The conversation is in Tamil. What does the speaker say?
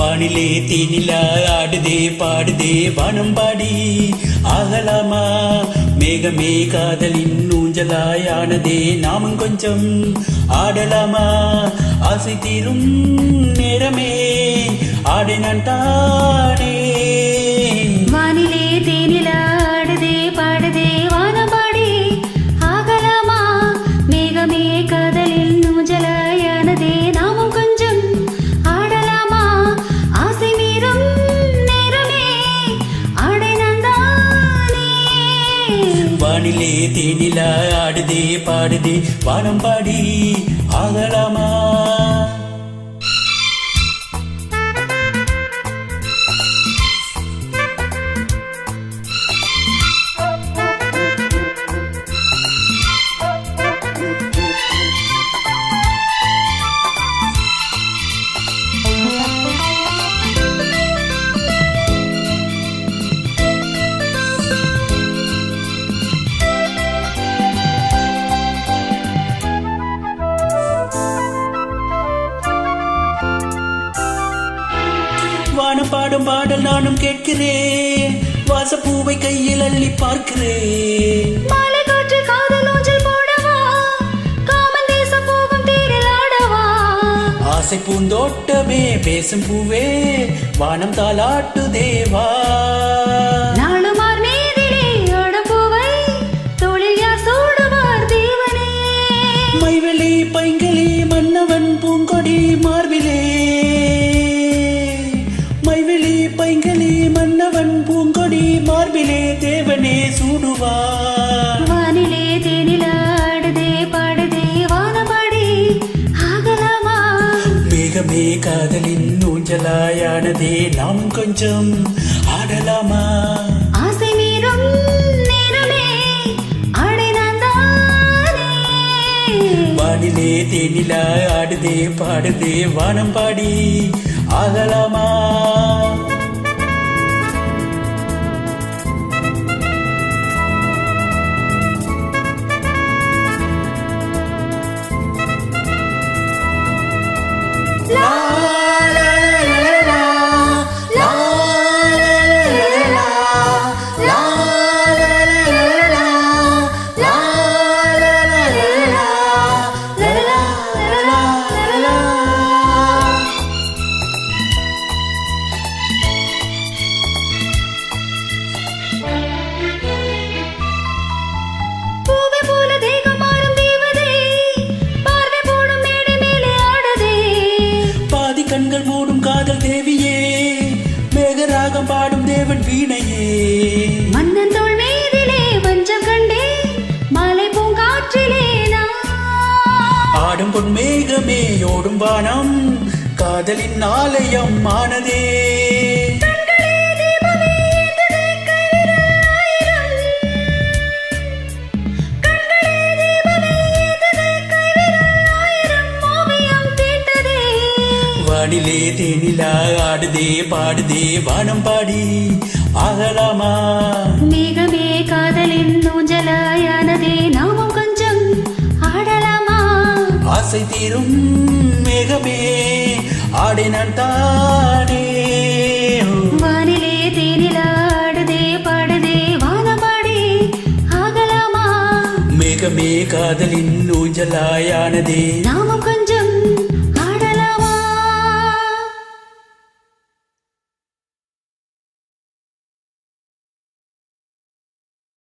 வானிலே தேனிலா ஆடுதே பாடுதே வானம் பாடி. ஆகலாமா? மேகமே காதலின் ஊஞ்சலாயானதே நாமும் கொஞ்சம் ஆடலாமா? ஆசை தீரும் நேரமே ஆடினான் தானே. வானிலே வானிலே தேனிலா ஆடுதே பாடுதே வானம் பாடி ஆகலாமா? பாடும் பாடல் நானும் கேட்கிறேன். வாசப்பூவை கையில் அள்ளி பார்க்கிறேன். ஆசை பூந்தோட்டமே பேசும் பூவே வானம் தாலாட்டு தேவா. மைவெளி பைங்களி மன்னவன் பூங்கொடி மார்பிலே தேவனே சூடுவார். வானிலே தேனில ஆடுதே பாடுதே வானபாடி ஆகலாமா? மேகமே காதலின் ஊஞ்சலாயானதே நாம் கொஞ்சம் ஆடலாமா? ஆசை நேரமே வானிலே தேனிலா ஆடுதே பாடுதே வானம் பாடி ஆகலாமா? வானம் காதலின் ஆலயம் ஆனதே. வானிலே தேனிலா ஆடுதே பாடுதே வானம் பாடி ஆகலாமா? மேகமே காதலின் ஊஞ்சலாயானதே நாமும் ஆசை தீரும் மேகமே. ஆடினான் தானே. வானிலே தேனில ஆடுதே பாடுதே வானபாடி ஆகலாமா? மேகமே காதலின் ஊஞ்சலாயானதே. நாமும்